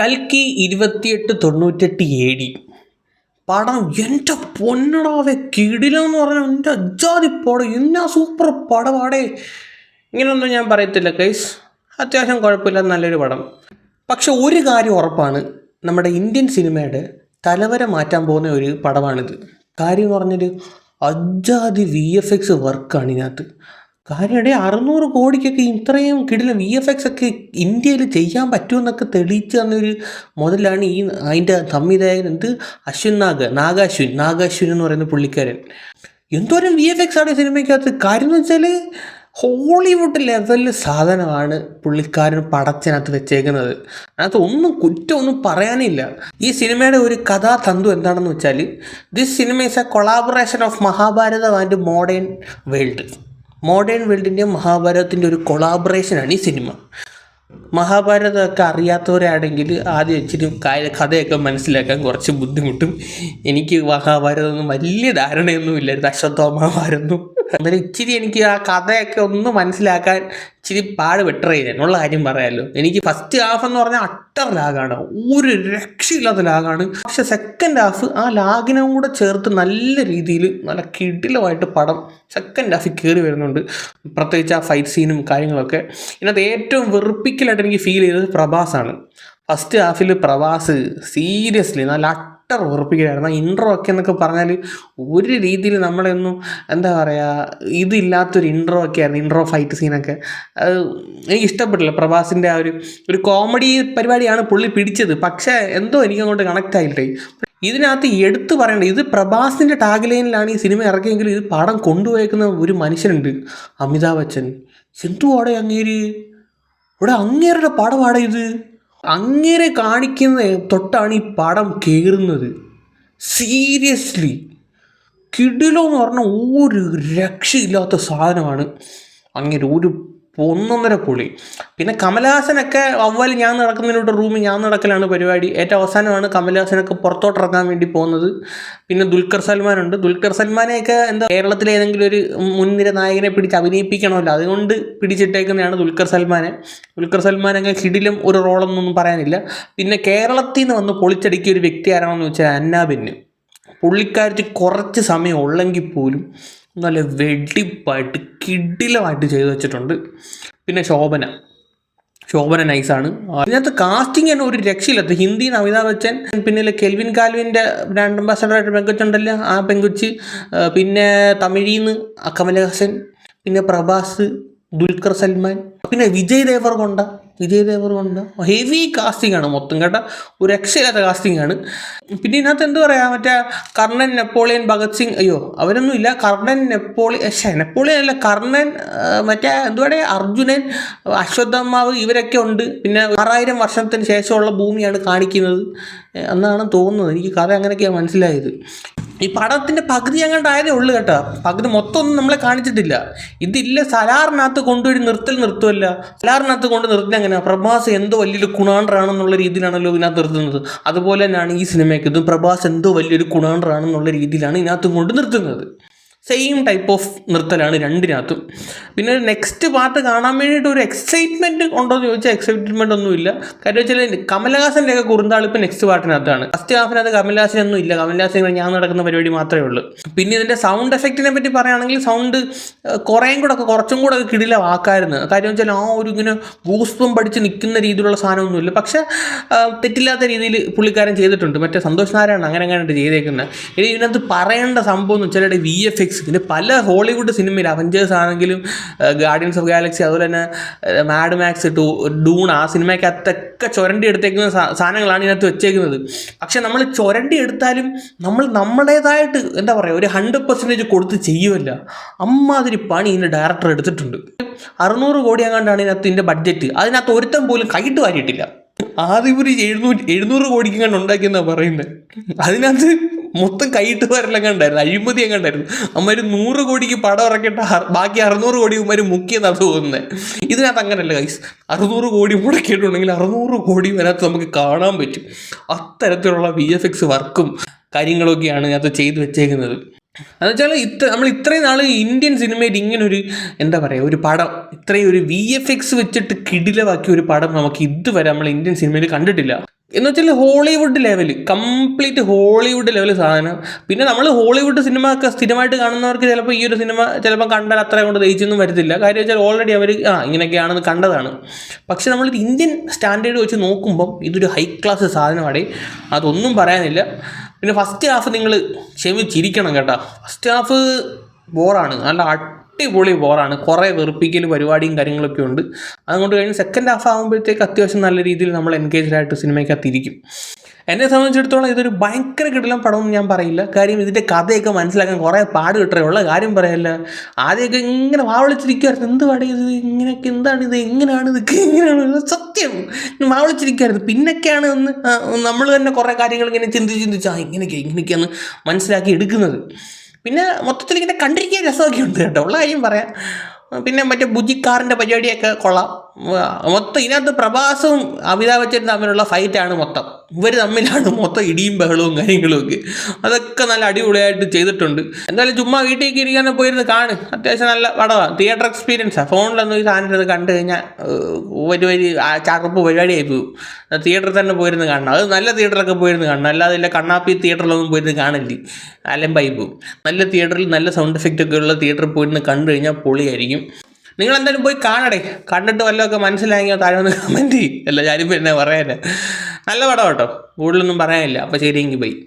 കൽക്കി ഇരുപത്തിയെട്ട് തൊണ്ണൂറ്റെട്ട് എ ഡി പടം എന്റെ പൊന്നടാവെ കിടിലെന്ന് പറഞ്ഞാൽ എന്റെ അജാതി പടം എന്നാ സൂപ്പർ പടമാടേ ഇങ്ങനെയൊന്നും ഞാൻ പറയത്തില്ല കൈസ് അത്യാവശ്യം കുഴപ്പമില്ല നല്ലൊരു പടം. പക്ഷെ ഒരു കാര്യം ഉറപ്പാണ്. നമ്മുടെ ഇന്ത്യൻ സിനിമയുടെ തലവരെ മാറ്റാൻ പോകുന്ന ഒരു പടമാണിത്. കാര്യം എന്ന് പറഞ്ഞാൽ അജാതി വി എഫ് എക്സ് വർക്കാണ് ഇതിനകത്ത്. കാര്യം ഇടയിൽ അറുന്നൂറ് കോടിക്കൊക്കെ ഇത്രയും കിടിലം വി എഫ് എക്സ് ഒക്കെ ഇന്ത്യയിൽ ചെയ്യാൻ പറ്റുമെന്നൊക്കെ തെളിയിച്ചു തന്നൊരു മുതലാണ് ഈ അതിന്റെ സംവിധായകൻ എന്ത്? അശ്വിൻ നാഗ് നാഗാശ്വിൻ നാഗാശ്വിൻ എന്ന് പറയുന്ന പുള്ളിക്കാരൻ. എന്തോരം വി എഫ് എക്സ് ആണ് സിനിമയ്ക്കകത്ത്? കാര്യം എന്ന് വെച്ചാൽ ഹോളിവുഡ് ലെവലിൽ സാധനമാണ് പുള്ളിക്കാരൻ പടത്തിനകത്ത് വെച്ചേക്കുന്നത്. അതിനകത്ത് ഒന്നും കുറ്റം ഒന്നും പറയാനില്ല. ഈ സിനിമയുടെ ഒരു കഥാതന്തു എന്താണെന്ന് വെച്ചാൽ this cinema is a collaboration of Mahabharatam and modern world modern വേൾഡിന്റെയും മഹാഭാരതത്തിന്റെ ഒരു കൊളാബറേഷനാണ് ഈ സിനിമ. മഹാഭാരതമൊക്കെ അറിയാത്തവരാണെങ്കിൽ ആദ്യം ഇച്ചിരി കഥയൊക്കെ മനസ്സിലാക്കാൻ കുറച്ച് ബുദ്ധിമുട്ടും. എനിക്ക് മഹാഭാരതമൊന്നും വലിയ ധാരണയൊന്നും ഇല്ലായിരുന്നു അശ്വത്ഥമാഭാരതം അന്നേരം ഇച്ചിരി എനിക്ക് ആ കഥയൊക്കെ ഒന്ന് മനസ്സിലാക്കാൻ ഇച്ചിരി പാട് ബെറ്റർ എന്നുള്ള കാര്യം പറയാമല്ലോ എനിക്ക് ഫസ്റ്റ് ഹാഫ് എന്ന് പറഞ്ഞാൽ അട്ടർ ലാഗാണ് ഒരു രക്ഷയില്ലാത്ത ലാഗാണ് പക്ഷെ സെക്കൻഡ് ഹാഫ് ആ ലാഗിനും കൂടെ ചേർത്ത് നല്ല രീതിയിൽ നല്ല കിടിലമായിട്ട് പടം സെക്കൻഡ് ഹാഫിൽ കയറി വരുന്നുണ്ട്. പ്രത്യേകിച്ച് ആ ഫൈറ്റ് സീനും കാര്യങ്ങളൊക്കെ. ഇതിനകത്ത് ഏറ്റവും വെറുപ്പിക്കലായിട്ട് എനിക്ക് ഫീൽ ചെയ്തത് പ്രഭാസാണ്. ഫസ്റ്റ് ഹാഫിൽ പ്രവാസ് സീരിയസ്ലി നല്ല അട്ടർ ഉറപ്പിക്കുകയായിരുന്നു. ആ ഇൻട്രോ ഒക്കെ എന്നൊക്കെ പറഞ്ഞാൽ ഒരു രീതിയിൽ നമ്മളെയൊന്നും എന്താ പറയുക ഇതില്ലാത്തൊരു ഇൻട്രോ ഒക്കെ ആയിരുന്നു ഇൻട്രോ ഫൈറ്റ് സീനൊക്കെ അത് എനിക്ക് ഇഷ്ടപ്പെട്ടില്ല. പ്രഭാസിന്റെ ആ ഒരു ഒരു കോമഡി പരിപാടിയാണ് പുള്ളി പിടിച്ചത്. പക്ഷേ എന്തോ എനിക്ക് അങ്ങോട്ട് കണക്റ്റ് ആയിട്ടേ ഇതിനകത്ത് എടുത്തു പറയേണ്ടത് ഇത് പ്രഭാസിന്റെ ടാഗ് ലൈനിലാണ് ഈ സിനിമ ഇറക്കിയെങ്കിൽ ഇത് പടം കൊണ്ടുപോയേക്കുന്ന ഒരു മനുഷ്യനുണ്ട് അമിതാഭ് ബച്ചൻ. എന്തുവാടെ അങ്ങേര്? ഇവിടെ അങ്ങേരുടെ പടമാടെ ഇത്. അങ്ങേരെ കാണിക്കുന്ന തൊട്ടാണ് ഈ പടം കയറുന്നത് സീരിയസ്ലി കിടിലോ എന്ന് പറഞ്ഞ ഒരു രക്ഷയില്ലാത്ത സാധനമാണ്. അങ്ങനെ ഒരു ഒന്നൊന്നര പുളി പിന്നെ കമലഹാസനൊക്കെ അവൽ ഞാൻ നടക്കുന്നതിനോട്ട് റൂമിൽ ഞാൻ നടക്കലാണ് പരിപാടി. ഏറ്റവും അവസാനമാണ് കമലഹാസനൊക്കെ പുറത്തോട്ടിറങ്ങാൻ വേണ്ടി പോകുന്നത്. പിന്നെ ദുൽഖർ സൽമാനുണ്ട്. ദുൽഖർ സൽമാനെയൊക്കെ എന്താ കേരളത്തിലെ ഏതെങ്കിലും ഒരു മുൻനിര നായകനെ പിടിച്ച് അഭിനയിപ്പിക്കണമല്ലോ. അതുകൊണ്ട് പിടിച്ചിട്ടേക്കുന്നതാണ് ദുൽഖർ സൽമാനെ. ദുൽഖർ സൽമാൻ അങ്ങനെ കിടിലും ഒരു റോളൊന്നും പറയാനില്ല. പിന്നെ കേരളത്തിൽ നിന്ന് വന്ന് പൊളിച്ചടിക്കിയ ഒരു വ്യക്തി ആരാണെന്ന് വെച്ചാൽ അന്നാബെന്ന് പുള്ളിക്കാരിച്ച് കുറച്ച് സമയം ഉള്ളെങ്കിൽ പോലും നല്ല വെടിപ്പായിട്ട് കിടിലമായിട്ട് ചെയ്തു വെച്ചിട്ടുണ്ട്. പിന്നെ ശോഭന. ശോഭന നൈസാണ്. ഇതിനകത്ത് കാസ്റ്റിംഗ് തന്നെ ഒരു രക്ഷയില്ലാത്ത ഹിന്ദി അമിതാഭ് ബച്ചൻ പിന്നെ കെൽവിൻ കാൽവിന്റെ ബ്രാൻഡ് അംബാസഡറായിട്ട് പെങ്കൊച്ചുണ്ടല്ലോ ആ പെങ്കുച്ച് പിന്നെ തമിഴിന്ന് കമലഹാസൻ പിന്നെ പ്രഭാസ് ദുൽഖർ സൽമാൻ പിന്നെ വിജയ് ദേവർ ദേവർകൊണ്ട വിജയ് ദേവർകൊണ്ട ഹെവി കാസ്റ്റിംഗ് ആണ് മൊത്തം കേട്ടോ. ഒരു രക്ഷയില്ലാത്ത കാസ്റ്റിംഗ് ആണ്. പിന്നെ ഇതിനകത്ത് എന്താ പറയുക മറ്റേ കർണൻ നെപ്പോളിയൻ ഭഗത് സിംഗ് അയ്യോ അവരൊന്നും ഇല്ല. കർണൻ നെപ്പോളിയൻ പക്ഷേ നെപ്പോളിയൻ അല്ല കർണൻ മറ്റേ എന്തുവാടെ അർജുനൻ അശ്വത്ഥമാവ് ഇവരൊക്കെ ഉണ്ട്. പിന്നെ ആറായിരം വർഷത്തിന് ശേഷമുള്ള ഭൂമിയാണ് കാണിക്കുന്നത്. എന്നാണ് തോന്നുന്നത്. എനിക്ക് കഥ അങ്ങനെയൊക്കെയാണ് മനസ്സിലായത്. ഈ പടത്തിന്റെ പകുതി അങ്ങോട്ടായതേ ഉള്ളൂ കേട്ടോ. പകുതി മൊത്തം ഒന്നും നമ്മളെ കാണിച്ചിട്ടില്ല. ഇതില്ല സലാറിനകത്ത് കൊണ്ടുപോയി നിർത്തൽ നിർത്തുമല്ല സലാറിനകത്ത് കൊണ്ട് നിർത്തുന്നത് എങ്ങനെയാണ് പ്രഭാസ് എന്തോ വലിയൊരു കുണാണ്ടറാണെന്നുള്ള രീതിയിലാണല്ലോ ഇതിനകത്ത് നിർത്തുന്നത്. അതുപോലെ തന്നെയാണ് ഈ സിനിമയ്ക്ക് ഇതും പ്രഭാസ് എന്തോ വലിയൊരു കുണാണ്ടറാണെന്നുള്ള രീതിയിലാണ് ഇതിനകത്തും കൊണ്ട് നിർത്തുന്നത്. സെയിം ടൈപ്പ് ഓഫ് നിർത്തലാണ് രണ്ടിനകത്തും. പിന്നെ നെക്സ്റ്റ് പാർട്ട് കാണാൻ വേണ്ടിയിട്ട് ഒരു എക്സൈറ്റ്മെന്റ് ഉണ്ടോ എന്ന് ചോദിച്ചാൽ എക്സൈറ്റ്മെന്റ് ഒന്നുമില്ല കാര്യം വെച്ചാൽ കമലഹാസന്റെ ഒക്കെ കുറുന്താളിപ്പ് നെക്സ്റ്റ് പാർട്ടിനകത്താണ് ഫസ്റ്റ് ഹാഫിനകത്ത് കമലഹാസൻ ഒന്നും ഇല്ല. കമലഹാസൻ ഞാൻ നടക്കുന്ന പരിപാടി മാത്രമേ ഉള്ളൂ. പിന്നെ ഇതിന്റെ സൗണ്ട് എഫക്റ്റിനെ പറ്റി പറയുകയാണെങ്കിൽ സൗണ്ട് കുറേയും കൂടെ ഒക്കെ കുറച്ചും കൂടെ ഒക്കെ കിടിലമാക്കായിരുന്നു കാര്യം വെച്ചാൽ ആ ഒരു ഇങ്ങനെ ഗൂസ്പം പഠിച്ച് നിൽക്കുന്ന രീതിയിലുള്ള സാധനമൊന്നുമില്ല പക്ഷേ തെറ്റില്ലാത്ത രീതിയിൽ പുള്ളിക്കാരൻ ചെയ്തിട്ടുണ്ട്. മറ്റേ സന്തോഷ് നാരായണൻ അങ്ങനെ അങ്ങനെ ചെയ്തേക്കുന്നത് ഇനി ഇതിനകത്ത് പറയേണ്ട സംഭവം എന്ന് വെച്ചാൽ വി എഫ് എക്സ് പിന്നെ പല ഹോളിവുഡ് സിനിമയിൽ അവഞ്ചേഴ്സ് ആണെങ്കിലും ഗാർഡിയൻസ് ഓഫ് ഗാലക്സി അതുപോലെ തന്നെ മാഡ് മാക്സ് ടു ഡൂൺ ആ സിനിമയ്ക്കകത്തൊക്കെ ചുരണ്ടി എടുത്തേക്കുന്ന സാധനങ്ങളാണ് ഇതിനകത്ത് വെച്ചേക്കുന്നത്. പക്ഷെ നമ്മൾ ചുരണ്ടി എടുത്താലും നമ്മൾ നമ്മുടേതായിട്ട് എന്താ പറയുക ഒരു ഹൺഡ്രഡ് പെർസെന്റേജ് കൊടുത്ത് ചെയ്യുമല്ല അമ്മാതിരി പണി ഇതിന്റെ ഡയറക്ടർ എടുത്തിട്ടുണ്ട്. അറുന്നൂറ് കോടി അങ്ങാണ്ടാണ് ഇതിനകത്ത് ഇതിന്റെ ബഡ്ജറ്റ് അതിനകത്ത് ഒരുത്തം പോലും കൈയിട്ട് വാരിയിട്ടില്ല. ആദ്യം ഒരു എഴുന്നൂറ്റി എഴുന്നൂറ് കോടിക്ക് കണ്ട് ഉണ്ടാക്കിയെന്നാണ് പറയുന്നത് അതിനകത്ത് മൊത്തം കൈയിട്ട് വരലെല്ലാം കണ്ടായിരുന്നു അഴിമതി കണ്ടായിരുന്നു അമ്മര് നൂറ് കോടിക്ക് പടം ഇറക്കിയിട്ട് ബാക്കി അറുന്നൂറ് കോടി ഉമ്മാര് മുക്കിയെന്നാണ് തോന്നുന്നത് ഇതിനകത്ത് അങ്ങനെയല്ല കൈസ് അറുന്നൂറ് കോടി മുടക്കിയിട്ടുണ്ടെങ്കിൽ അറുന്നൂറ് കോടി അതിനകത്ത് നമുക്ക് കാണാൻ പറ്റും. അത്തരത്തിലുള്ള വി എഫ് എക്സ് വർക്കും കാര്യങ്ങളൊക്കെയാണ് ഇതിനകത്ത് ചെയ്തു വെച്ചേക്കുന്നത്. എന്നുവെച്ചാൽ ഇത്ര നമ്മൾ ഇത്രയും നാൾ ഇന്ത്യൻ സിനിമയിൽ ഇങ്ങനെ ഒരു എന്താ പറയുക ഒരു പടം ഇത്രയും ഒരു വി എഫ് എക്സ് വെച്ചിട്ട് കിടിലവാക്കിയ ഒരു പടം നമുക്ക് ഇതുവരെ നമ്മൾ ഇന്ത്യൻ സിനിമയിൽ കണ്ടിട്ടില്ല. എന്ന് വെച്ചാൽ Hollywood level complete Hollywood level സാധനം. പിന്നെ നമ്മൾ ഹോളിവുഡ് സിനിമ ഒക്കെ സ്ഥിരമായിട്ട് കാണുന്നവർക്ക് ചിലപ്പോൾ ഈ ഒരു സിനിമ ചിലപ്പോൾ കണ്ടാൽ അത്ര കൊണ്ട് ദഹിച്ചൊന്നും വരത്തില്ല. കാര്യം വെച്ചാൽ ഓൾറെഡി അവർ ആ ഇങ്ങനെയൊക്കെയാണെന്ന് കണ്ടതാണ്. പക്ഷെ നമ്മൾ ഇന്ത്യൻ സ്റ്റാൻഡേർഡ് വെച്ച് നോക്കുമ്പം ഇതൊരു ഹൈ ക്ലാസ് സാധനമാണ് അതൊന്നും പറയാനില്ല. പിന്നെ ഫസ്റ്റ് ഹാഫ് നിങ്ങൾ ക്ഷമിച്ചിരിക്കണം കേട്ടോ. ഫസ്റ്റ് ഹാഫ് ബോറാണ് നല്ല അടിപൊളി ബോറാണ് കുറേ വെറുപ്പിക്കൽ പരിപാടിയും കാര്യങ്ങളൊക്കെ ഉണ്ട്. അതുകൊണ്ട് കഴിഞ്ഞ് സെക്കൻഡ് ഹാഫ് ആകുമ്പോഴത്തേക്ക് അത്യാവശ്യം നല്ല രീതിയിൽ നമ്മൾ എൻഗേജ്ഡ് ആയിട്ട് സിനിമയ്ക്കകത്തിരിക്കും എന്നെ സംബന്ധിച്ചിടത്തോളം ഇതൊരു ഭയങ്കര കിടലം പടമൊന്നും ഞാൻ പറയില്ല. കാര്യം ഇതിന്റെ കഥയൊക്കെ മനസ്സിലാക്കാൻ കുറേ പാട് കിട്ടേ ഉള്ള. കാര്യം പറയല്ല. ആദ്യമൊക്കെ ഇങ്ങനെ വാവളിച്ചിരിക്കുമായിരുന്നു എന്ത് പാടി ഇത്? ഇങ്ങനെയൊക്കെ എന്താണ് ഇത്? എങ്ങനെയാണ് ഇത് എങ്ങനെയാണ് സത്യം. വാവളിച്ചിരിക്കുമായിരുന്നു പിന്നൊക്കെയാണ് ഒന്ന് നമ്മൾ തന്നെ കുറേ കാര്യങ്ങൾ ഇങ്ങനെ ചിന്തിച്ച് ചിന്തിച്ച് ആ ഇങ്ങനെയൊക്കെ ഇങ്ങനെയൊക്കെയാണ് മനസ്സിലാക്കി എടുക്കുന്നത്. പിന്നെ മൊത്തത്തിൽ ഇങ്ങനെ കണ്ടിരിക്കാൻ രസമൊക്കെ ഉണ്ട് കേട്ടോ. ഉള്ള കാര്യം പറയാം. പിന്നെ മറ്റേ ബുജിക്കാറിന്റെ പരിപാടിയൊക്കെ കൊള്ളാം. മൊത്തം ഇതിനകത്ത് പ്രഭാസവും അമിതാഭ് ബച്ചനും തമ്മിലുള്ള ഫൈറ്റാണ് മൊത്തം. ഇവർ തമ്മിലാണ് മൊത്തം ഇടിയും ബഹളവും കാര്യങ്ങളും ഒക്കെ അതൊക്കെ നല്ല അടിപൊളിയായിട്ട് ചെയ്തിട്ടുണ്ട്. എന്തായാലും ചുമ്മാ വീട്ടിലേക്ക് ഇരിക്കാനും പോയിരുന്ന് കാണ്. അത്യാവശ്യം നല്ല പടമാണ് തിയേറ്റർ എക്സ്പീരിയൻസാണ് ഫോണിലൊന്നും ഈ സാധനം ഇത് കണ്ടു കഴിഞ്ഞാൽ ഒരു വലിയ ആ ചറുപ്പ് പരിപാടിയായി പോകും തിയേറ്ററിൽ തന്നെ പോയിരുന്ന് കാണണം. അത് നല്ല തിയേറ്ററിലൊക്കെ പോയിരുന്ന് കാണണം. അല്ലാതെ ഇല്ല കണ്ണാപ്പി തിയേറ്ററിലൊന്നും പോയിരുന്ന് കാണില്ല. അലമ്പായി പോകും നല്ല തിയേറ്ററിൽ നല്ല സൗണ്ട് എഫക്റ്റ് ഒക്കെ ഉള്ള തിയേറ്ററിൽ പോയിരുന്ന് കണ്ടു കഴിഞ്ഞാൽ പൊളിയായിരിക്കും. നിങ്ങൾ എന്തായാലും പോയി കാണടേ. കണ്ടിട്ട് വല്ലതൊക്കെ മനസ്സിലായെങ്കിൽ താഴെ ഒന്ന് കമന്റ് ചെയ്യും. അല്ല ഞാനിപ്പോൾ എന്നെ പറയാനേ? നല്ല പടം കേട്ടോ. കൂടുതലൊന്നും പറയാനില്ല. അപ്പോൾ ശരിയെങ്കിൽ പോയി